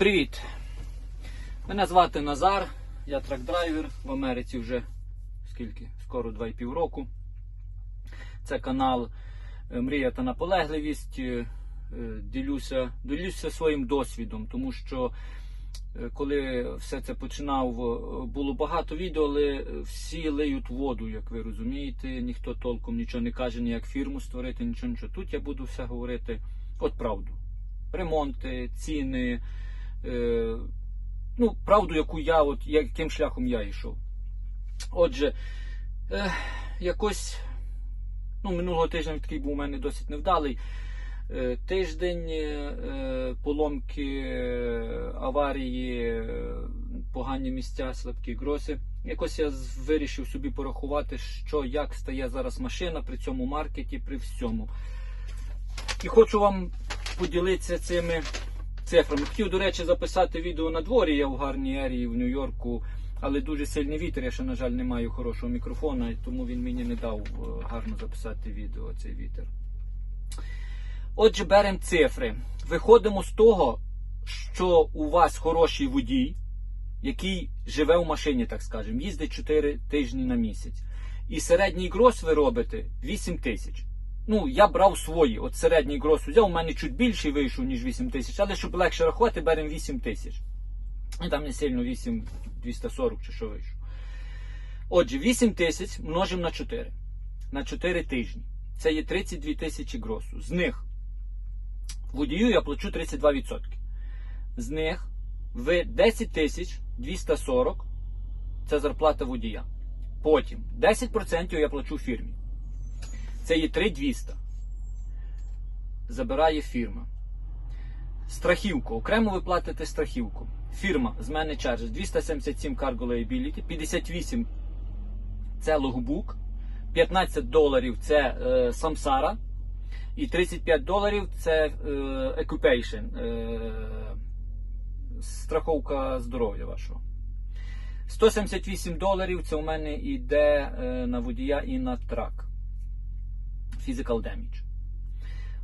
Привіт! Мене звати Назар, я трак-драйвер в Америці вже скільки? Скоро 2,5 року. Це канал е, Мрія та наполегливість. Е, е, Ділюся, ділюся своїм досвідом, тому що коли все це починав, було багато відео, але всі лиють воду, як ви розумієте. Ніхто толком нічого не каже, ні як фірму створити, нічого, нічого. Тут я буду все говорити от правду. Ремонти, ціни, е, ну, правду, яку я, от, яким шляхом я йшов. Отже, е, якось ну, минулого тижня такий був у мене досить невдалий. Е, Тиждень е, поломки, е, аварії, е, погані місця, слабкі гроси. Якось я вирішив собі порахувати, що як стає зараз машина при цьому маркеті, при всьому. І хочу вам поділитися цими цифрами. Хотів, до речі, записати відео на дворі. Я в гарній ерії в Нью-Йорку, але дуже сильний вітер. Я ще, на жаль, не маю хорошого мікрофона, тому він мені не дав е, гарно записати відео цей вітер. Отже, беремо цифри. Виходимо з того, що у вас хороший водій, який живе в машині, так скажемо, їздить 4 тижні на місяць. І середній грос ви робите 8 тисяч. Ну, я брав свої. От середній грос взяв, у мене чуть більший вийшов, ніж 8 тисяч, але щоб легше рахувати, беремо 8 тисяч. І там не сильно 8 240 чи що вийшов. Отже, 8 тисяч множимо на 4. На 4 тижні. Це є 32 тисячі гросу. З них водію я плачу 32%. З них ви 10 тисяч 240 це зарплата водія. Потім 10% я плачу фірмі. Це є 3200. Забирає фірма. Страхівку. Окремо ви платите страхівку. Фірма з мене charges 277 cargo liability, 58 це логбук, 15 доларів це е, самсара, і 35 доларів це е, occupation, е, страховка здоров'я вашого. 178 доларів це у мене йде е, на водія і на трак. Physical damage.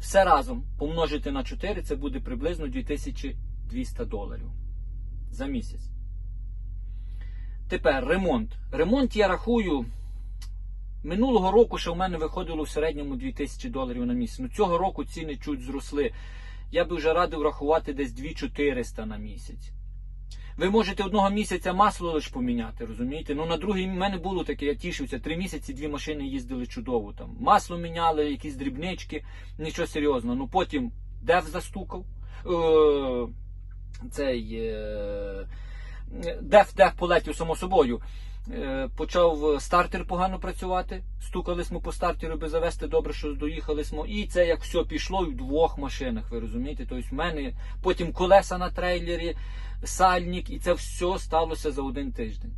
Все разом помножити на 4, це буде приблизно 2200 доларів за місяць. Тепер ремонт. Ремонт я рахую. Минулого року ще в мене виходило в середньому 2000 доларів на місяць. Ну цього року ціни чуть зросли. Я би вже радив рахувати десь 2400 на місяць. Ви можете одного місяця масло лише поміняти, розумієте? Ну на другий в мене було таке, я тішився. Три місяці дві машини їздили чудово. Там масло міняли, якісь дрібнички, нічого серйозного. Ну потім дев застукав. Е, цей е, деф деф полетів само собою. Е, Почав стартер погано працювати. Стукали ми по стартеру, би завести добре, що доїхали ми. І це як все пішло в двох машинах, ви розумієте? Тобто в мене потім колеса на трейлері, сальник, і це все сталося за один тиждень.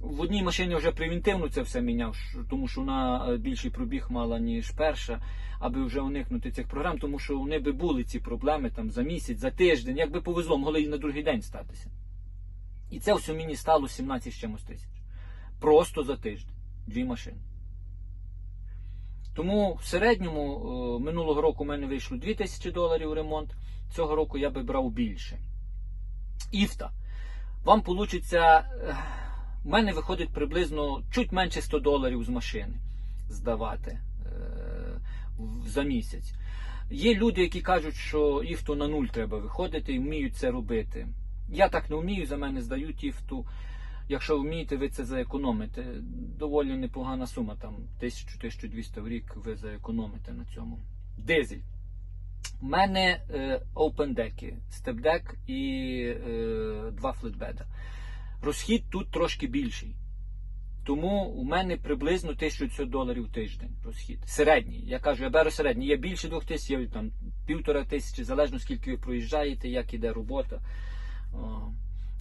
В одній машині вже превентивно це все міняв, тому що вона е, більший пробіг мала, ніж перша, аби вже уникнути цих програм, тому що вони би були ці проблеми там за місяць, за тиждень, якби повезло, могли і на другий день статися. І це все мені стало 17 з чимось тисяч. Просто за тиждень. Дві машини. Тому в середньому е, минулого року у мене вийшло 2000 доларів ремонт. Цього року я би брав більше. Іфта. Вам вийде. У мене виходить приблизно чуть менше 100 доларів з машини здавати е, за місяць. Є люди, які кажуть, що іфту на нуль треба виходити і вміють це робити. Я так не вмію, за мене здають іфту. Якщо вмієте, ви це заекономите. Доволі непогана сума, там 1000-1200 в рік ви заекономите на цьому. Дизель. У мене е, open деки, степдек і е, два флетбеда. Розхід тут трошки більший. Тому у мене приблизно 1100 доларів в тиждень розхід. Середній. Я кажу, я беру середній. Є більше 2000, є там півтора тисячі, залежно скільки ви проїжджаєте, як іде робота.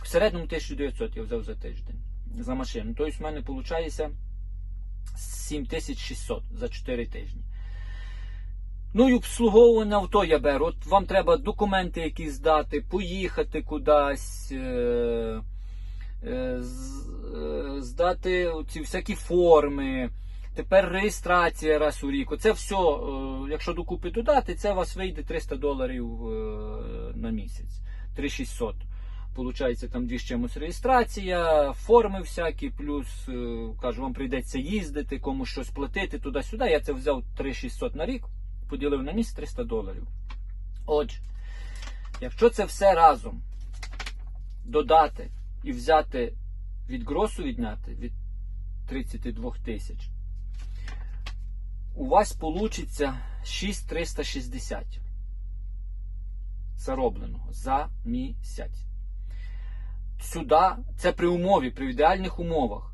В середньому 1900 я взяв за тиждень за машину. Тобто в мене виходить 7600 за 4 тижні. Ну і обслуговування авто я беру. От вам треба документи якісь здати, поїхати кудись, е, е, е, здати ці всякі форми. Тепер реєстрація раз у рік. Оце все, е, якщо докупи додати, це у вас вийде 300 доларів е, на місяць. 3600. Получається, там дві з чимось реєстрація, форми всякі, плюс е, кажу, вам прийдеться їздити, комусь щось платити туди-сюди. Я це взяв 3600 на рік, поділив на місяць 300 доларів. Отже, якщо це все разом додати і взяти від гросу відняти від 32 тисяч, у вас вийде 6360 заробленого за місяць. Сюди це при умові, при ідеальних умовах.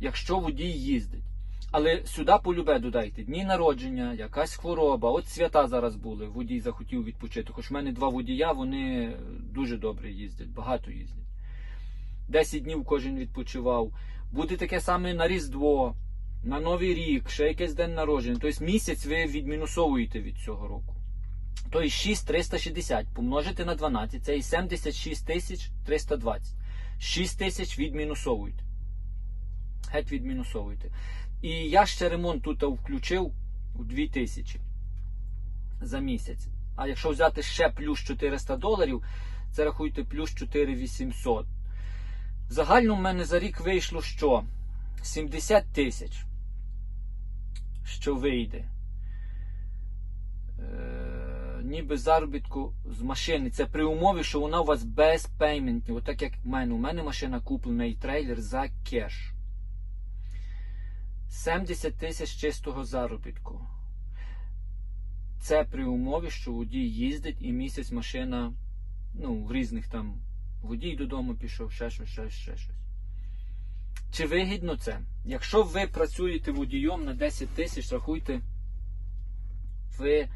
Якщо водій їздить. Але сюди полюбе додайте дні народження, якась хвороба. От свята зараз були. Водій захотів відпочити. Хоч в мене два водія, вони дуже добре їздять, багато їздять. 10 днів кожен відпочивав. Буде таке саме на Різдво, на Новий рік, ще якийсь день народження. Тобто місяць ви відмінусовуєте від цього року. Тобто 6360 помножити на 12, це і 76 тисяч 320. 6 тисяч відмінусовуйте. Геть відмінусовуйте. І я ще ремонт тут включив у 2000 за місяць. А якщо взяти ще плюс 400 доларів, це рахуйте плюс 4800. Загально в мене за рік вийшло що? 70 тисяч. Що вийде? Ніби заробітку з машини. Це при умові, що вона у вас без пейментів. Отак як в мене. У мене машина куплена і трейлер за кеш. 70 тисяч чистого заробітку. Це при умові, що водій їздить і місяць машина, ну, в різних там водій додому пішов, ще щось, ще, ще щось. Чи вигідно це? Якщо ви працюєте водієм на 10 тисяч, рахуйте, ви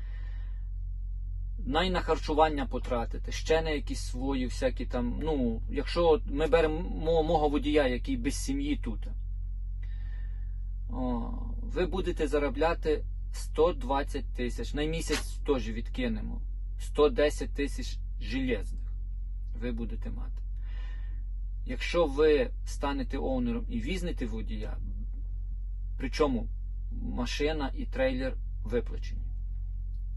най на харчування потратите, ще на якісь свої всякі там. Ну, якщо ми беремо мого водія, який без сім'ї тут, о, ви будете заробляти 120 тисяч. На місяць теж відкинемо. 110 тисяч железних ви будете мати. Якщо ви станете оунером і візьмете водія, причому машина і трейлер виплачені.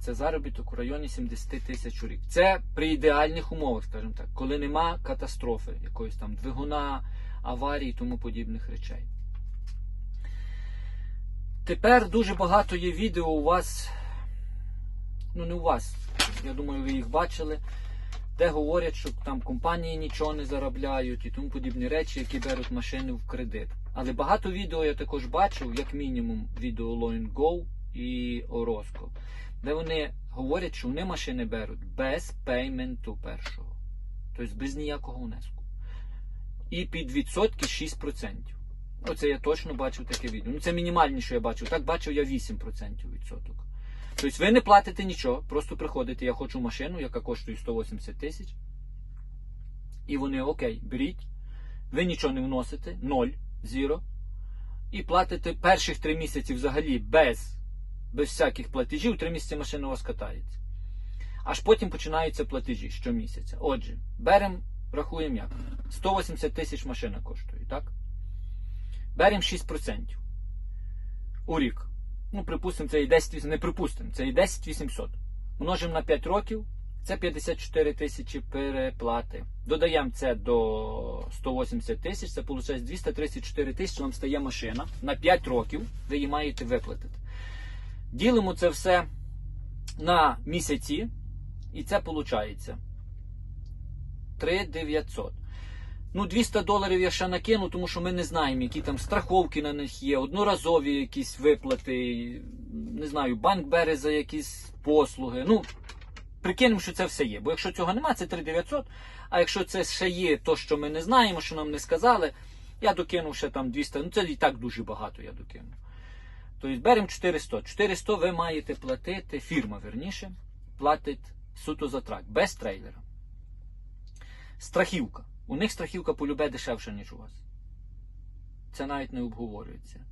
Це заробіток у районі 70 тисяч у рік. Це при ідеальних умовах, скажімо так, коли нема катастрофи, якоїсь там двигуна, аварії і тому подібних речей. Тепер дуже багато є відео у вас, ну не у вас, я думаю, ви їх бачили, де говорять, що там компанії нічого не заробляють і тому подібні речі, які беруть машини в кредит. Але багато відео я також бачив, як мінімум, відео Loin Go і Orosco, де вони говорять, що вони машини беруть без пейменту першого. Тобто без ніякого внеску. І під відсотки 6%. Оце я точно бачив таке відео. Ну це мінімальніше, що я бачив. Так бачив я 8% відсоток. Тобто ви не платите нічого, просто приходите, я хочу машину, яка коштує 180 тисяч. І вони окей, беріть. Ви нічого не вносите, 0, 0. І платите перших 3 місяці взагалі без, без всяких платежів, 3 місяці машина у вас катається. Аж потім починаються платежі щомісяця. Отже, беремо, рахуємо як. 180 тисяч машина коштує, так? Беремо 6% у рік. Ну, припустимо, це і 10 вісім- не припустимо, це і 10 800. Множимо на 5 років, це 54 тисячі переплати. Додаємо це до 180 тисяч, це виходить 234 тисячі, вам стає машина. На 5 років ви її маєте виплатити. Ділимо це все на місяці, і це виходить 3900. Ну, 200 доларів я ще накину, тому що ми не знаємо, які там страховки на них є, одноразові якісь виплати, не знаю, банк бере за якісь послуги. Ну, прикинемо, що це все є. Бо якщо цього немає, це 3900. А якщо це ще є то, що ми не знаємо, що нам не сказали, я докинув ще там 200, ну це і так дуже багато я докинув. Тобто беремо 400. 400 ви маєте платити, фірма верніше, платить суто за трак, без трейлера. Страхівка. У них страхівка полюбе дешевша, ніж у вас. Це навіть не обговорюється.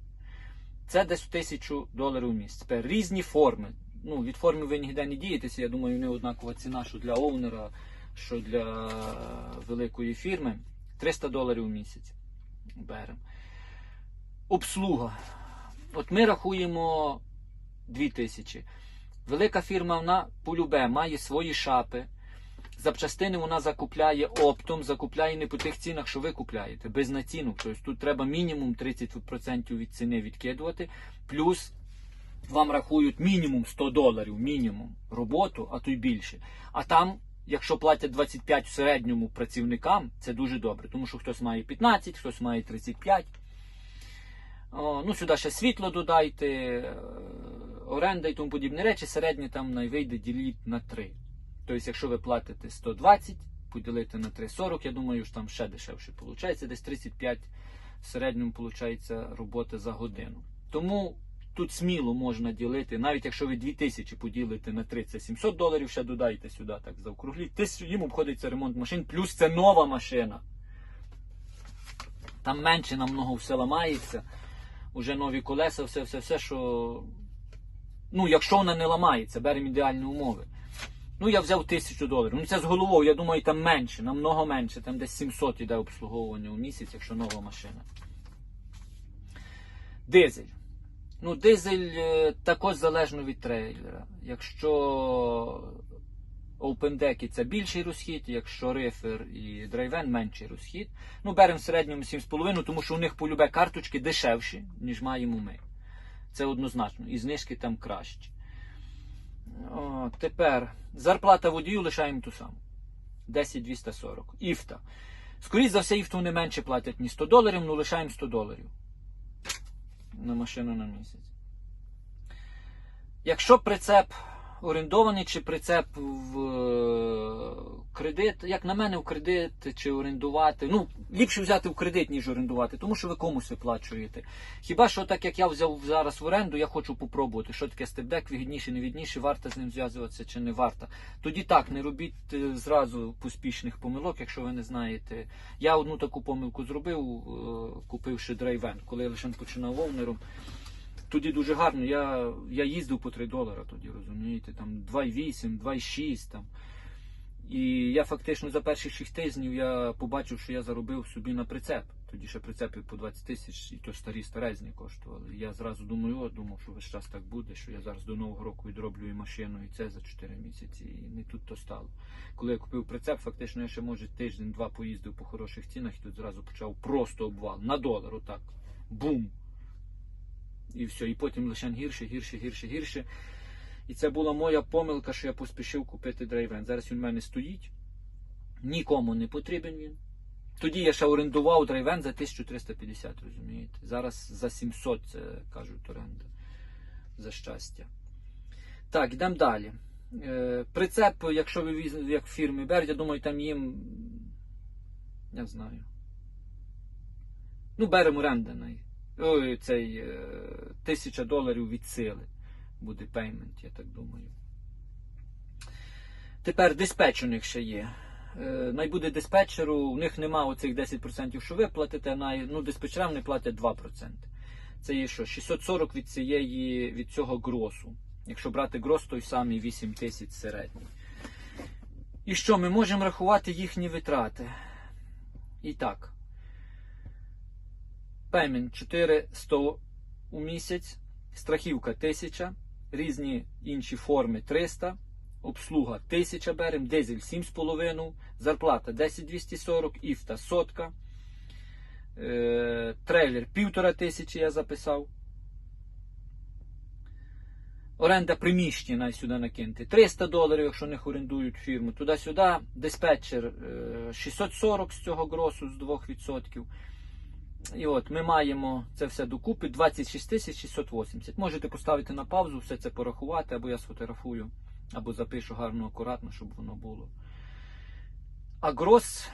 Це десь в тисячу доларів в місяць. Тепер різні форми. Ну, від форми ви ніде не дієтеся. Я думаю, не однакова ціна, що для оунера, що для великої фірми. 300 доларів в місяць. Беремо. Обслуга. От ми рахуємо 2000. Велика фірма, вона полюбе, має свої шапи, запчастини вона закупляє оптом, закупляє не по тих цінах, що ви купляєте, без націнок. Тобто тут треба мінімум 30% від ціни відкидувати, плюс вам рахують мінімум 100 доларів, мінімум роботу, а то й більше. А там, якщо платять 25 в середньому працівникам, це дуже добре, тому що хтось має 15, хтось має 35. Ну, сюди ще світло додайте, е, оренда і тому подібні речі, середнє там най вийде діліть на 3. Тобто, якщо ви платите 120, поділити на 3,40, я думаю, що там ще дешевше виходить. Десь 35 в середньому виходить робота за годину. Тому тут сміло можна ділити, навіть якщо ви 2000 поділите на 3, це 700 доларів, ще додайте сюди, так заокругліть. Їм обходиться ремонт машин, плюс це нова машина. Там менше намного все ламається. Уже нові колеса, все, все, все, що. Ну, якщо вона не ламається, беремо ідеальні умови. Ну, я взяв тисячу доларів. Ну, це з головою, я думаю, там менше, намного менше. Там десь 700 іде обслуговування у місяць, якщо нова машина. Дизель. Ну, дизель е, також залежно від трейлера. Якщо OpenDeck це більший розхід, якщо рифер і драйвен менший розхід. Ну, беремо в середньому 7,5, тому що у них полюбе карточки дешевші, ніж маємо ми. Це однозначно. І знижки там кращі. О, тепер зарплата водію лишаємо ту саму. 10-240. Іфта. Скоріше за все, іфту не менше платять, ніж 100 доларів, ну лишаємо 100 доларів на машину на місяць. Якщо прицеп орендований чи прицеп в е, кредит, як на мене, в кредит чи орендувати. Ну, ліпше взяти в кредит, ніж орендувати, тому що ви комусь виплачуєте. Хіба що так як я взяв зараз в оренду, я хочу попробувати, що таке степдек, вигідніше, не вигідніше, варто з ним зв'язуватися чи не варто. Тоді так, не робіть е, зразу поспішних помилок, якщо ви не знаєте. Я одну таку помилку зробив, е, купивши драйвен, коли я лише починав овнером. Тоді дуже гарно. Я, я їздив по 3 долара тоді, розумієте, там 2,8, 2,6 там. І я фактично за перші 6 тижнів я побачив, що я заробив собі на прицеп. Тоді ще прицепи по 20 тисяч, і то старі старезні коштували. Я зразу думаю, о, думав, що весь час так буде, що я зараз до Нового року відроблю і машину, і це за 4 місяці. І не тут то стало. Коли я купив прицеп, фактично я ще може тиждень-два поїздив по хороших цінах, і тут зразу почав просто обвал. На долар, отак. Бум! І все, і потім лише гірше, гірше, гірше, гірше. І це була моя помилка, що я поспішив купити драйвен. Зараз він в мене стоїть. Нікому не потрібен він. Тоді я ще орендував драйвен за 1350, розумієте? Зараз за 700, це кажуть оренда. За щастя. Так, йдемо далі. Е, прицеп, якщо ви віз- як в фірмі берете, я думаю, там їм. Я знаю. Ну, беремо оренда Ой, цей е, тисяча доларів від сили буде пеймент, я так думаю. Тепер диспетч у них ще є. Е, най буде диспетчеру, у них нема оцих 10%, що ви платите, най, ну, диспетчерам не платять 2%. Це є що? 640 від цієї, від цього гросу. Якщо брати грос, той самий 8 тисяч середній. І що, ми можемо рахувати їхні витрати. І так. Пеймент 400 у місяць, страхівка 1000, різні інші форми 300, обслуга 1000 берем, дизель 7,5, зарплата 10240, іфта сотка, е, трейлер 1500 я записав. Оренда приміщення сюди накинути. 300 доларів, якщо не орендують фірму. Туди-сюди. Диспетчер е, 640 з цього гросу з 2%. І от ми маємо це все докупи 26 680. Можете поставити на паузу, все це порахувати, або я сфотографую, або запишу гарно, акуратно, щоб воно було. А грос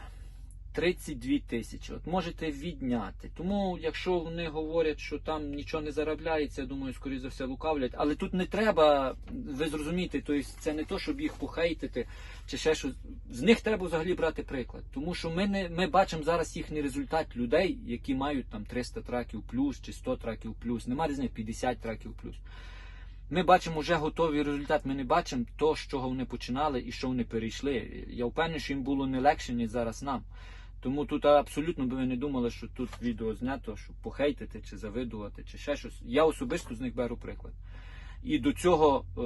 32 тисячі. От можете відняти. Тому, якщо вони говорять, що там нічого не заробляється, я думаю, скоріше за все лукавлять. Але тут не треба, ви зрозумієте, тобто це не то, щоб їх похейтити чи ще щось. З них треба взагалі брати приклад. Тому що ми не ми бачимо зараз їхній результат людей, які мають там 300 траків плюс чи 100 траків плюс. Нема різниці 50 траків плюс. Ми бачимо вже готовий результат. Ми не бачимо то, з чого вони починали і що вони перейшли. Я впевнений, що їм було не легше, ніж зараз нам. Тому тут абсолютно би ви не думали, що тут відео знято, щоб похейтити чи завидувати, чи ще щось. Я особисто з них беру приклад. І до цього, е,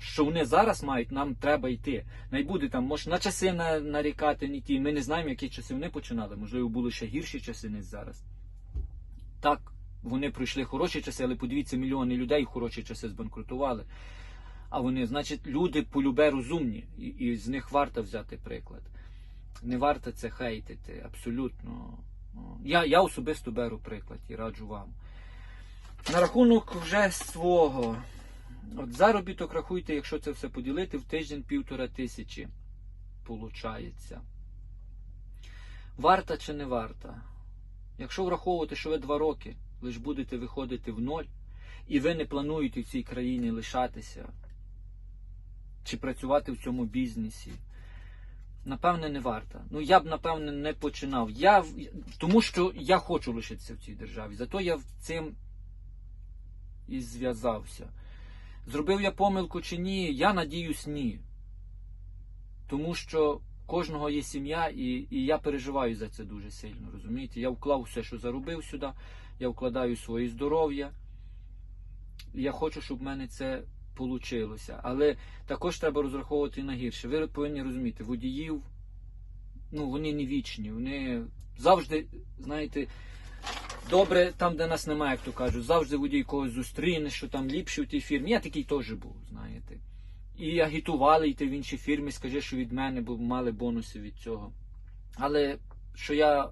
що вони зараз мають, нам треба йти. Най буде там, може, на часи нарікати, не ті. Ми не знаємо, які часи вони починали. Можливо, були ще гірші часи, ніж зараз. Так, вони пройшли хороші часи, але подивіться, мільйони людей хороші часи збанкрутували. А вони, значить, люди полюбе розумні, і, і з них варто взяти приклад. Не варто це хейтити, абсолютно. Ну, Я, я особисто беру приклад і раджу вам. На рахунок вже свого. От заробіток рахуйте, якщо це все поділити, в тиждень півтора тисячі получається. Варта чи не варта? Якщо враховувати, що ви два роки лише будете виходити в ноль, і ви не плануєте в цій країні лишатися чи працювати в цьому бізнесі, напевне, не варто. Ну, я б, напевне, не починав. Я, тому що я хочу лишитися в цій державі. Зато я цим і зв'язався. Зробив я помилку чи ні? Я надіюсь, ні. Тому що кожного є сім'я, і, і я переживаю за це дуже сильно. Розумієте? Я вклав все, що заробив сюди, я вкладаю своє здоров'я. Я хочу, щоб в мене це вийшло. Але також треба розраховувати на гірше. Ви повинні розуміти, водіїв, ну, вони не вічні, вони завжди, знаєте, добре там, де нас немає, як то кажуть, завжди водій когось зустріне, що там ліпше в тій фірмі. Я такий теж був, знаєте. І агітували йти в інші фірми, скажи, що від мене, бо мали бонуси від цього. Але що я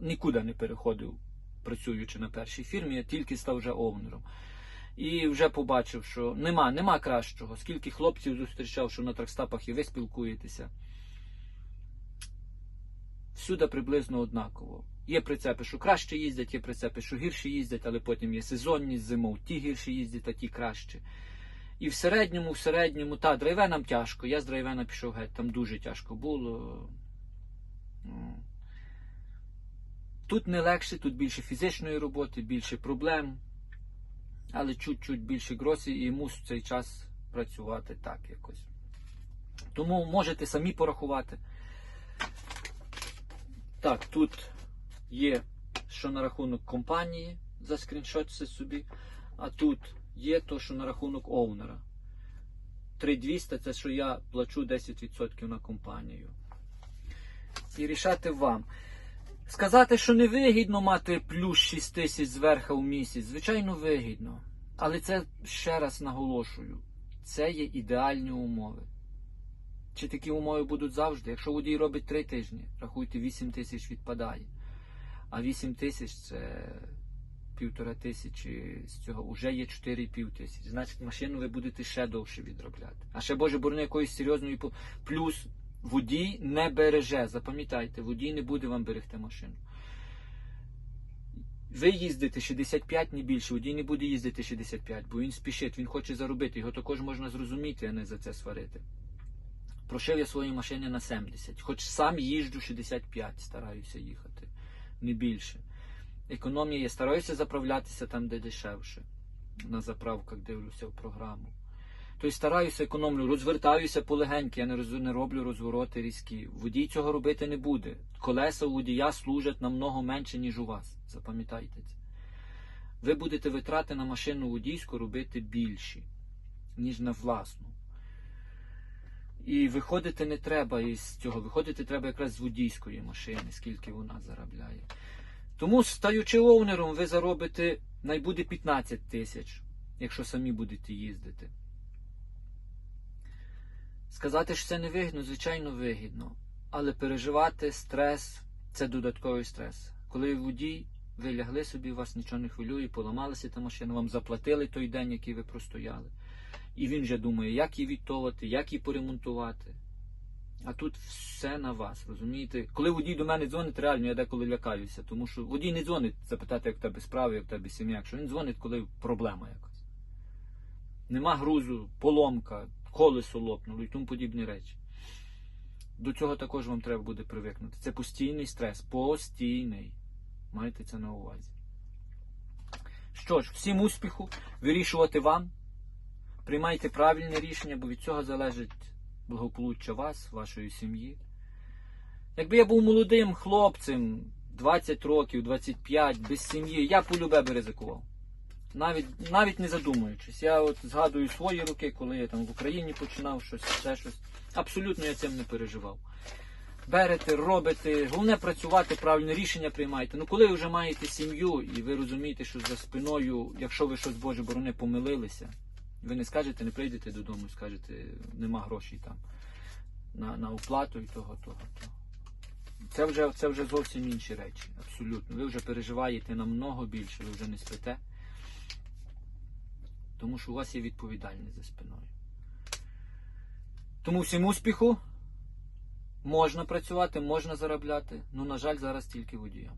нікуди не переходив, працюючи на першій фірмі, я тільки став вже овнером. І вже побачив, що нема, нема кращого. Скільки хлопців зустрічав, що на тракстапах і ви спілкуєтеся. Всюди приблизно однаково. Є прицепи, що краще їздять, є прицепи, що гірше їздять, але потім є сезонність, зимов, ті гірше їздять, а ті краще. І в середньому, в середньому, та, драйвенам тяжко. Я з драйвена пішов геть, там дуже тяжко було. Ну, Тут не легше, тут більше фізичної роботи, більше проблем, але чуть-чуть більше грошей і мушу в цей час працювати так якось. Тому можете самі порахувати. Так, тут є що на рахунок компанії, заскріншотся собі, а тут є то, що на рахунок оунера. 3200 це що я плачу 10% на компанію. І рішати вам. Сказати, що не вигідно мати плюс 6 тисяч зверху в місяць, звичайно, вигідно. Але це ще раз наголошую: це є ідеальні умови. Чи такі умови будуть завжди? Якщо водій робить 3 тижні, рахуйте, 8 тисяч відпадає. А 8 тисяч це півтора тисячі з цього вже є 4,5 тисячі. Значить, машину ви будете ще довше відробляти. А ще Боже борони якоїсь серйозної плюс водій не береже. Запам'ятайте, водій не буде вам берегти машину. Ви їздите 65, не більше, водій не буде їздити 65, бо він спішить, він хоче заробити. Його також можна зрозуміти, а не за це сварити. Прошив я свої машини на 70, хоч сам їжджу 65, стараюся їхати, не більше. Економія, я стараюся заправлятися там, де дешевше. На заправках дивлюся в програму. Тобто стараюся економлю, розвертаюся полегеньки, я не, роз, не роблю розвороти різкі. Водій цього робити не буде. Колеса у водія служать намного менше, ніж у вас. Запам'ятайте це. Ви будете витрати на машину водійську робити більші, ніж на власну. І виходити не треба із цього. Виходити треба якраз з водійської машини, скільки вона заробляє. Тому, стаючи оунером, ви заробите найбуде 15 тисяч, якщо самі будете їздити. Сказати, що це не вигідно, звичайно, вигідно. Але переживати стрес це додатковий стрес. Коли водій, ви лягли собі, вас нічого не хвилює, поламалася та машина, вам заплатили той день, який ви простояли. І він вже думає, як її відтовати, як її поремонтувати. А тут все на вас, розумієте? Коли водій до мене дзвонить, реально я деколи лякаюся, тому що водій не дзвонить запитати, як в тебе справи, як в тебе сім'я. Якщо він дзвонить, коли проблема якась. Нема грузу, поломка, колесо лопнуло і тому подібні речі. До цього також вам треба буде привикнути. Це постійний стрес. Постійний. Майте це на увазі. Що ж, всім успіху, вирішувати вам. Приймайте правильне рішення, бо від цього залежить благополуччя вас, вашої сім'ї. Якби я був молодим хлопцем, 20 років, 25, без сім'ї, я полюбе би ризикував. Навіть, навіть не задумуючись. Я от згадую свої роки, коли я там в Україні починав щось, ще щось. Абсолютно я цим не переживав. Берете, робите, головне працювати, правильне рішення приймаєте. Ну коли вже маєте сім'ю і ви розумієте, що за спиною, якщо ви щось Боже борони помилилися, ви не скажете, не прийдете додому, і скажете, нема грошей там на, на оплату і того, того, того. Це вже, це вже зовсім інші речі. Абсолютно. Ви вже переживаєте намного більше, ви вже не спите. Тому що у вас є відповідальність за спиною. Тому всім успіху. Можна працювати, можна заробляти. Ну, на жаль, зараз тільки водіям.